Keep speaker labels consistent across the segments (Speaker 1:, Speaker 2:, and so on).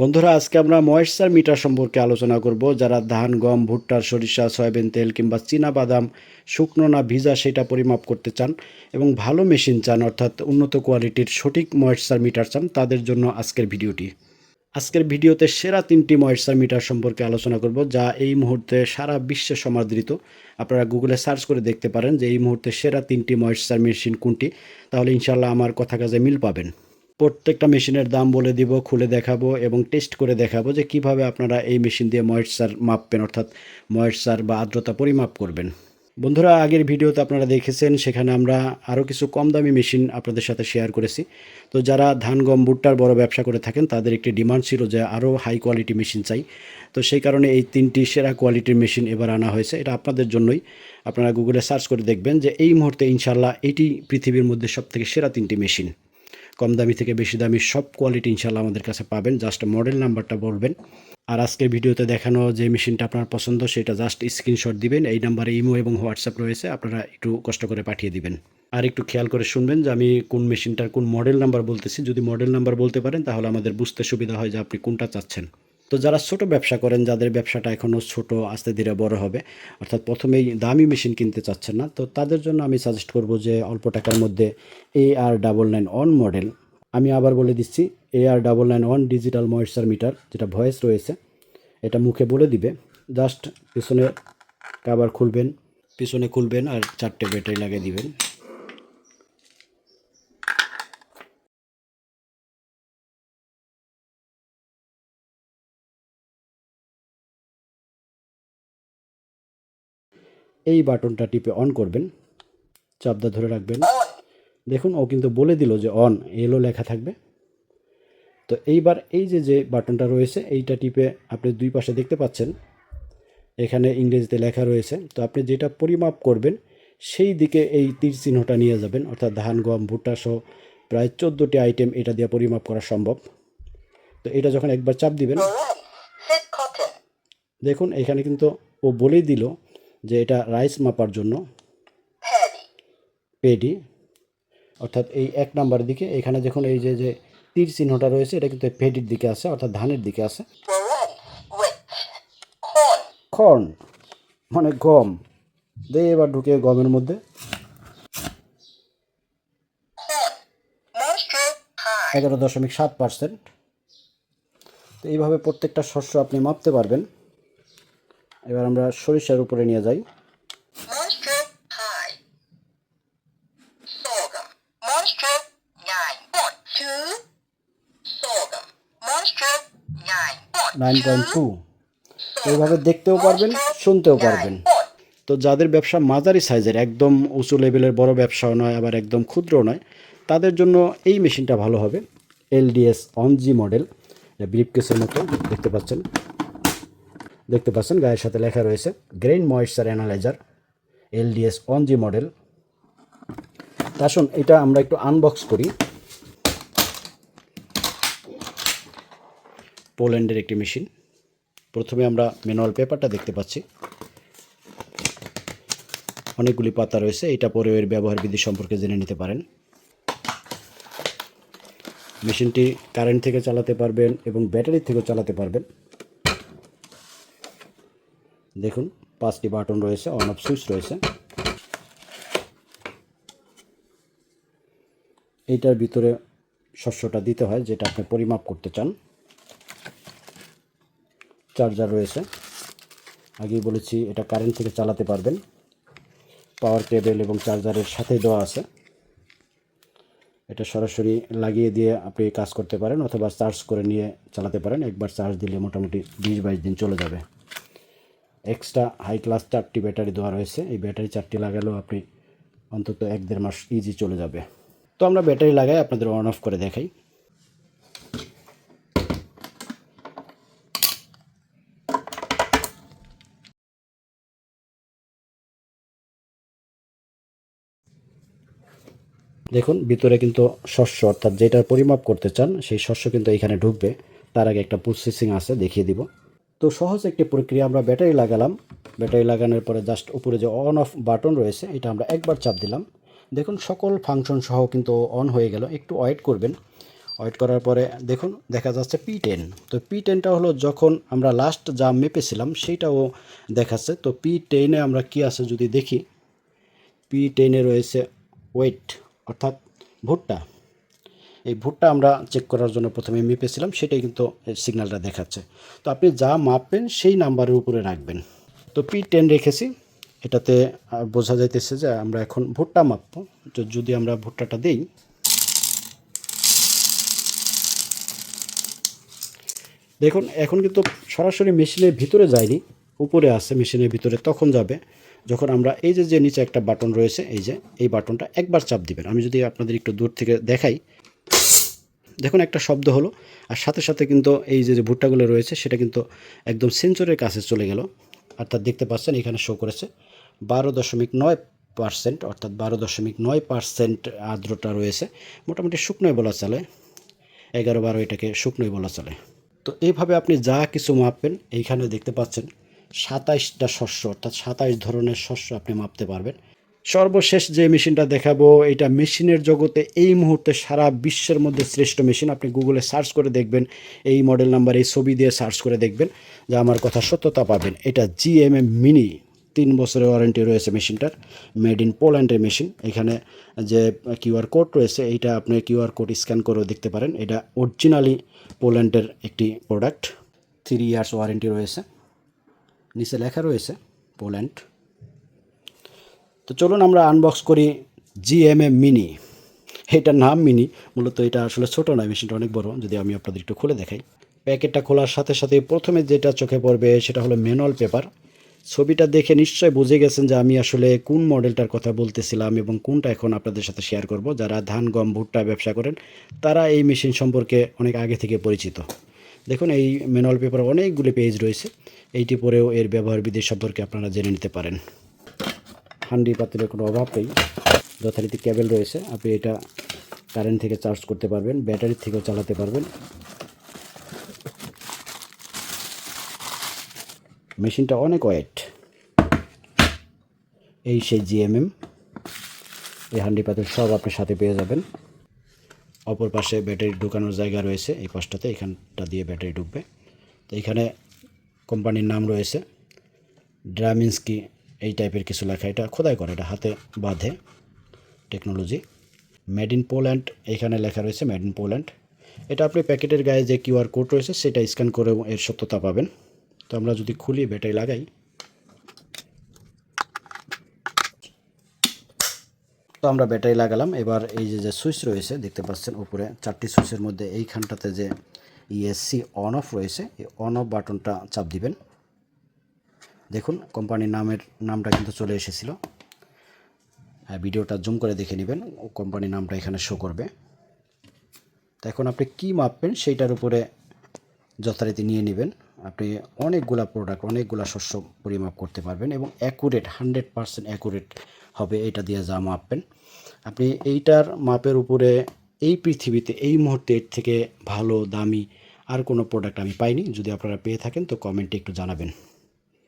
Speaker 1: বন্ধুরা, আজকে আমরা ময়েশ্চার মিটার সম্পর্কে আলোচনা করব, যারা ধান, গম ভুট্টার সরিষা, সয়াবিন, তেল কিংবা চীনা বাদাম, শুকনো না ভিজা সেটা পরিমাপ করতে চান এবং ভালো মেশিন চান, অর্থাৎ উন্নত কোয়ালিটির সঠিক ময়েশ্চার মিটার চান, তাদের জন্য আজকের ভিডিওটি। আজকের ভিডিওতে সেরা তিনটি ময়েশ্চার মিটার সম্পর্কে আলোচনা করব, যা এই মুহূর্তে সারা বিশ্বে সমাদৃত। আপনারা গুগলে সার্চ করে দেখতে পারেন যে এই মুহূর্তে সেরা তিনটি ময়েশ্চার মেশিন কোনটি, তাহলে ইনশাল্লাহ আমার কথা কাজে মিল পাবেন। প্রত্যেকটা মেশিনের দাম বলে দিব, খুলে দেখাবো এবং টেস্ট করে দেখাবো যে কীভাবে আপনারা এই মেশিন দিয়ে ময়েশ্চার মাপবেন, অর্থাৎ ময়েশ্চার বা আর্দ্রতা পরিমাপ করবেন। বন্ধুরা, আগের ভিডিওতে আপনারা দেখেছেন, সেখানে আমরা আরও কিছু কম দামি মেশিন আপনাদের সাথে শেয়ার করেছি। তো যারা ধান, গম, ভুট্টার বড় ব্যবসা করে থাকেন, তাদের একটি ডিমান্ড ছিল যে আরও হাই কোয়ালিটি মেশিন চাই। তো সেই কারণে এই তিনটি সেরা কোয়ালিটির মেশিন এবার আনা হয়েছে, এটা আপনাদের জন্যই। আপনারা গুগলে সার্চ করে দেখবেন যে এই মুহূর্তে ইনশাল্লাহ এটি পৃথিবীর মধ্যে সবথেকে সেরা তিনটি মেশিন। কম দামি থেকে বেশি দামি সব কোয়ালিটি ইনশাল্লাহ আমাদের কাছে পাবেন। জাস্ট মডেল নাম্বারটা বলবেন। আর আজকের ভিডিওতে দেখানো যে মেশিনটা আপনার পছন্দ, সেটা জাস্ট স্ক্রিনশট দিবেন। এই নাম্বারে ইমো এবং হোয়াটসঅ্যাপ রয়েছে, আপনারা একটু কষ্ট করে পাঠিয়ে দিবেন। আর একটু খেয়াল করে শুনবেন যে আমি কোন মেশিনটার কোন মডেল নাম্বার বলতেছি। যদি মডেল নাম্বার বলতে পারেন, তাহলে আমাদের বুঝতে সুবিধা হয় যে আপনি কোনটা চাচ্ছেন। তো যারা ছোট ব্যবসা করেন, যাদের ব্যবসাটা এখনও ছোট, আস্তে ধীরে বড় হবে, অর্থাৎ প্রথমেই দামি মেশিন কিনতে চাচ্ছেন না, তো তাদের জন্য আমি সাজেস্ট করব যে অল্প টাকার মধ্যে A R double nine one model আমি আবার বলে দিচ্ছি A R double nine one digital moisture meter যেটা ভয়েস রয়েছে, এটা মুখে বলে দিবে। জাস্ট পিছনে কাবার খুলবেন, পিছনে খুলবেন আর চারটে ব্যাটারি লাগিয়ে দিবেন। এই বাটনটা টিপে অন করবেন। চাপদা ধরে রাখবেন। দেখুন ও কিন্তু বলে দিল যে অন এলো লেখা থাকবে। তো এইবার এই যে যে বাটনটা রয়েছে এইটা টিপে আপনি দুই পাশে দেখতে পাচ্ছেন। এখানে ইংরেজিতে লেখা রয়েছে। তো আপনি যেটা পরিমাপ করবেন সেই দিকে এই তীর চিহ্নটা নিয়ে যাবেন। অর্থাৎ ধান গম ভুট্টা সহ প্রায় চোদ্দোটি আইটেম এটা দিয়ে পরিমাপ করা সম্ভব। তো এটা যখন একবার চাপ দিবেন দেখুন এখানে কিন্তু ও বলেই দিল যে এটা রাইস মাপার জন্য. পেডি অর্থাৎ এই এক নাম্বার দিকে এখানে দেখুন এই যে যে তীর চিহ্নটা রয়েছে এটা কিন্তু পেডির দিকে আছে অর্থাৎ ধানের দিকে আছে. কর্ন মানে গম। দে এবার ঢুকে গমের মধ্যে. এগারো দশমিক সাত পার্সেন্ট তো এইভাবে প্রত্যেকটা শস্য আপনি মাপতে পারবেন। এবার আমরা সরিষার উপরে নিয়ে যাই। নাইন পয়েন্ট টু এইভাবে দেখতেও পারবেন শুনতেও পারবেন। তো যাদের ব্যবসা মাঝারি সাইজের একদম উঁচু লেভেলের বড় ব্যবসাও নয় আবার একদম ক্ষুদ্র নয় তাদের জন্য এই মেশিনটা ভালো হবে। এলডিএস অনজি মডেল ব্রিফকেসের মতো দেখতে পাচ্ছেন। দেখতে পাচ্ছেন, গায়ের সাথে লেখা রয়েছে grain moisture analyser, LDS one G model আসুন এটা আমরা একটু আনবক্স করি। পোল্যান্ডের একটি মেশিন। প্রথমে আমরা ম্যানুয়াল পেপারটা দেখতে পাচ্ছি। অনেকগুলি পাতা রয়েছে, এটা পরে এর ব্যবহার বিধি সম্পর্কে জেনে নিতে পারেন। মেশিনটি কারেন্ট থেকে চালাতে পারবেন এবং ব্যাটারি থেকেও চালাতে পারবেন। দেখুন, পাঁচটি বাটন রয়েছে অন অফ সুইচ রয়েছে। এইটার ভিতরে শস্যটা দিতে হয়, যেটা আপনি পরিমাপ করতে চান। চার্জার রয়েছে। আগেই বলেছি, এটা কারেন্ট থেকে চালাতে পারবেন। পাওয়ার কেবল এবং চার্জারের সাথে দেওয়া আছে। এটা সরাসরি লাগিয়ে দিয়ে আপনি কাজ করতে পারেন, অথবা চার্জ করে নিয়ে চালাতে পারেন। একবার চার্জ দিলে মোটামুটি বিশ বাইশ দিন চলে যাবে। এক্সট্রা হাই ক্লাস চারটি ব্যাটারি দেওয়া রয়েছে। এই ব্যাটারি চারটি লাগালেও আপনি অন্তত এক দেড় মাস ইজি চলে যাবে। তো আমরা ব্যাটারি লাগাই, আপনাদের অন অফ করে দেখাই। দেখুন, ভিতরে কিন্তু শস্য, অর্থাৎ যেটার পরিমাপ করতে চান, সেই শস্য কিন্তু এখানে ঢুকবে। তার আগে একটা প্রসেসিং আছে, দেখিয়ে দিব। তো সহজ একটি প্রক্রিয়া আমরা ব্যাটারি লাগালাম। ব্যাটারি লাগানোর পরে জাস্ট উপরে যে অন অফ বাটন রয়েছে, এটা আমরা একবার চাপ দিলাম। দেখুন, সকল ফাংশন সহ কিন্তু অন হয়ে গেল। একটু ওয়েট করবেন। ওয়েট করার পরে দেখুন, দেখা যাচ্ছে পি টেন তো পি টেনটা হলো যখন আমরা লাস্ট যা মেপেছিলাম, সেইটাও দেখাচ্ছে। তো পি টেনে আমরা কি আছে যদি দেখি? পি টেনে রয়েছে ওয়েট অর্থাৎ ভুট্টা। এই ভুট্টা আমরা চেক করার জন্য প্রথমে মেপেছিলাম সেটাই কিন্তু সিগন্যালটা দেখাচ্ছে। তো আপনি যা মাপবেন সেই নাম্বারের উপরে রাখবেন। তো পি টেন রেখেছি। এটাতে বোঝা যাইতেছে যে আমরা এখন ভুট্টা মাপবো। তো যদি আমরা ভুট্টাটা দিই, দেখুন, এখন কিন্তু সরাসরি মেশিনের ভিতরে যায়নি, উপরে আছে মেশিনের ভিতরে, তখন যাবে। যখন আমরা এই যে যে নিচে একটা বাটন রয়েছে, এই যে, এই বাটনটা একবার চাপ দিবেন। আমি যদি আপনাদের একটু দূর থেকে দেখাই দেখুন, একটা শব্দ হলো, আর সাথে সাথে কিন্তু এই যে ভুট্টাগুলো রয়েছে, সেটা কিন্তু একদম সেন্সরের কাছে চলে গেল। অর্থাৎ দেখতে পাচ্ছেন, এখানে শো করেছে। বারো দশমিক নয় পার্সেন্ট, অর্থাৎ বারো দশমিক নয় পার্সেন্ট আর্দ্রতা রয়েছে। মোটামুটি শুকনোই বলা চলে। এগারো বারো এটাকে শুকনোই বলা চলে। তো এইভাবে আপনি যা কিছু মাপবেন, এইখানে দেখতে পাচ্ছেন, সাতাইশটা শস্য, অর্থাৎ সাতাইশ ধরনের শস্য আপনি মাপতে পারবেন। সর্বশেষ যে মেশিনটা দেখাবো, এটা মেশিনের জগতে এই মুহূর্তে সারা বিশ্বের মধ্যে শ্রেষ্ঠ মেশিন। আপনি গুগলে সার্চ করে দেখবেন, এই মডেল নাম্বার, এই ছবি দিয়ে সার্চ করে দেখবেন যে আমার কথা সত্যতা পাবেন। এটা জি এম জিএমএম মিনি তিন বছরের ওয়ারেন্টি রয়েছে মেশিনটার। মেড ইন পোল্যান্ডের মেশিন। এখানে যে কিউআর কোড রয়েছে, এইটা আপনি কিউআর কোড স্ক্যান করেও দেখতে পারেন। এটা অরিজিনালি পোল্যান্ডের একটি প্রোডাক্ট থ্রি ইয়ার্স ওয়ারেন্টি রয়েছে। নিচে লেখা রয়েছে পোল্যান্ড তো চলুন আমরা আনবক্স করি জিএমএ মিনি এটার নাম মিনি মূলত এটা আসলে ছোটো নয় মেশিনটা অনেক বড়। যদি আমি আপনাদের একটু খুলে দেখাই। প্যাকেটটা খোলার সাথে সাথে প্রথমে যেটা চোখে পড়বে সেটা হলো ম্যানুয়াল পেপার ছবিটা দেখে নিশ্চয় বুঝে গেছেন যে আমি আসলে কোন মডেলটার কথা বলতেছিলাম এবং কোনটা এখন আপনাদের সাথে শেয়ার করব। যারা ধান, গম, ভুট্টা ব্যবসা করেন, তারা এই মেশিন সম্পর্কে অনেক আগে থেকে পরিচিত। দেখুন, এই ম্যানুয়াল পেপার অনেকগুলি পেজ রয়েছে। এইটি পরেও এর ব্যবহার বিধি সম্পর্কে আপনারা জেনে নিতে পারেন। হান্ডি পাতিলের কোনো অভাব নেই। যথারীতি কেবল রয়েছে। আপনি এটা কারেন্ট থেকে চার্জ করতে পারবেন ব্যাটারি থেকেও চালাতে পারবেন। মেশিনটা অনেক ওয়েট এই সেই জিএমএম এই হান্ডি পাতিল সব আপনি সাথে পেয়ে যাবেন। অপর পাশে ব্যাটারি ঢুকানোর জায়গা রয়েছে এই পাশটাতে, এখানটা দিয়ে ব্যাটারি ঢুকবে। তো এখানে কোম্পানির নাম রয়েছে ড্রামিন্সকি এই টাইপের কিছু লেখা, এটা খোদাই করে, এটা হাতে বাঁধে টেকনোলজি মেড ইন পোল্যান্ড এখানে লেখা রয়েছে মেড ইন পোল্যান্ড এটা আপনি প্যাকেটের গায়ে যে কিউআর কোড রয়েছে, সেটা স্ক্যান করে এর সত্যতা পাবেন। তো আমরা যদি খুলি, ব্যাটারি লাগাই। তো আমরা ব্যাটারি লাগালাম। এবার এই যে যে সুইচ রয়েছে, দেখতে পাচ্ছেন উপরে, চারটি সুইচের মধ্যে এইখানটাতে যে ইএসসি অন অফ রয়েছে, এই অন অফ বাটনটা চাপ দিবেন। দেখুন, কোম্পানির নামের নামটা কিন্তু চলে এসেছিল। হ্যাঁ ভিডিওটা জুম করে দেখে নেবেন, কোম্পানির নামটা এখানে শো করবে। তো এখন আপনি কী মাপবেন সেইটার উপরে যথারীতি নিয়ে নেবেন। আপনি অনেকগুলা প্রোডাক্ট অনেকগুলা শস্য পরিমাপ করতে পারবেন এবং অ্যাকুরেট হান্ড্রেড পারসেন্ট অ্যাকুরেট হবে এটা দিয়ে যা মাপবেন। আপনি এইটার মাপের উপরে এই পৃথিবীতে, এই মুহূর্তে এর থেকে ভালো, দামি আর কোনো প্রোডাক্ট আমি পাইনি। যদি আপনারা পেয়ে থাকেন তো কমেন্টে একটু জানাবেন।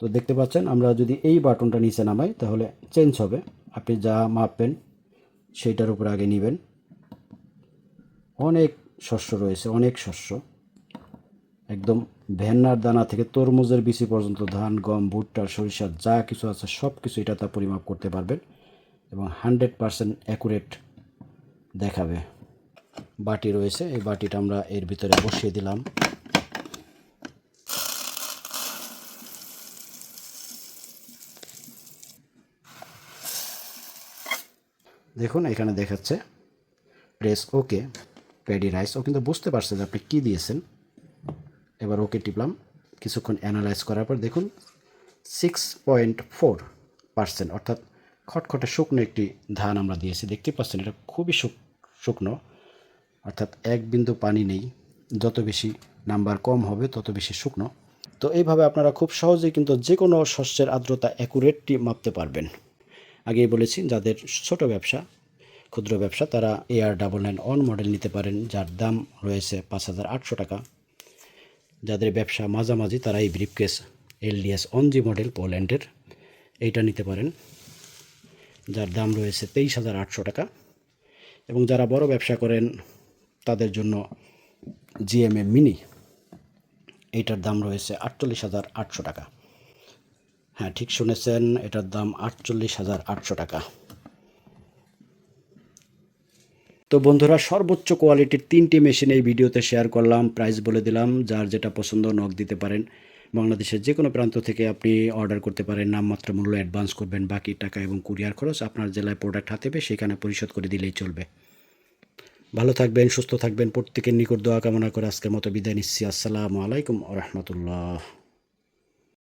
Speaker 1: তো দেখতে পাচ্ছেন, আমরা যদি এই বাটনটা নিচে নামাই, তাহলে চেঞ্জ হবে। আপনি যা মাপবেন, সেইটার উপরে আগে নেবেন। অনেক শস্য রয়েছে, অনেক শস্য। একদম ভেন্নার দানা থেকে তরমুজের বিচি পর্যন্ত, ধান, গম, ভুট্টা, সরিষা, যা কিছু আছে সব কিছু এটা তা পরিমাপ করতে পারবেন এবং হান্ড্রেড পারসেন্ট অ্যাকুরেট দেখাবে। বাটি রয়েছে, এই বাটিটা আমরা এর ভিতরে বসিয়ে দিলাম। দেখুন, এখানে দেখাচ্ছে প্রেস ওকে রেডি রাইস ও কিন্তু বুঝতে পারছে যে আপনি কী দিয়েছেন। এবার ওকে টিপলাম। কিছুক্ষণ অ্যানালাইজ করার পর দেখুন সিক্স পয়েন্ট ফোর পার্সেন্ট অর্থাৎ খটখটে শুকনো একটি ধান আমরা দিয়েছি। দেখতে পাচ্ছেন, এটা খুবই শুক, শুকনো। অর্থাৎ এক বিন্দু পানি নেই। যত বেশি নাম্বার কম হবে, তত বেশি শুকনো। তো এইভাবে আপনারা খুব সহজেই কিন্তু যে কোনো শস্যের আর্দ্রতা অ্যাকুরেটটি মাপতে পারবেন। আগেই বলেছি, যাদের ছোট ব্যবসা, ক্ষুদ্র ব্যবসা, তারা AR double nine one model নিতে পারেন, যার দাম রয়েছে পাঁচ হাজার আটশো টাকা। যাদের ব্যবসা মাঝামাঝি, তারা এই ব্রিফকেস এলডিএস অনজি মডেল পোল্যান্ডের এইটা নিতে পারেন, যার দাম রয়েছে তেইশ হাজার আটশো টাকা। এবং যারা বড় ব্যবসা করেন, তাদের জন্য জিএমএ মিনি এইটার দাম রয়েছে আটচল্লিশ হাজার আটশো টাকা। হ্যাঁ ঠিক শুনেছেন, এটার দাম আটচল্লিশ হাজার আটশো টাকা। তো বন্ধুরা, সর্বোচ্চ কোয়ালিটির তিনটি মেশিন এই ভিডিওতে শেয়ার করলাম, প্রাইস বলে দিলাম, যার যেটা পছন্দ নক দিতে পারেন। বাংলাদেশের যে কোনো প্রান্ত থেকে আপনি অর্ডার করতে পারেন, নামমাত্র মূল্য অ্যাডভান্স করবেন, বাকি টাকা এবং কুরিয়ার খরচ আপনার জেলায় প্রোডাক্ট হাতে পেয়ে সেখানে পরিশোধ করে দিলেই চলবে। ভালো থাকবেন, সুস্থ থাকবেন, প্রত্যেকের নিকট দোয়া কামনা করে আজকের মতো বিদায় নিচ্ছি। আসসালামু আলাইকুম রহমতুল্লাহ।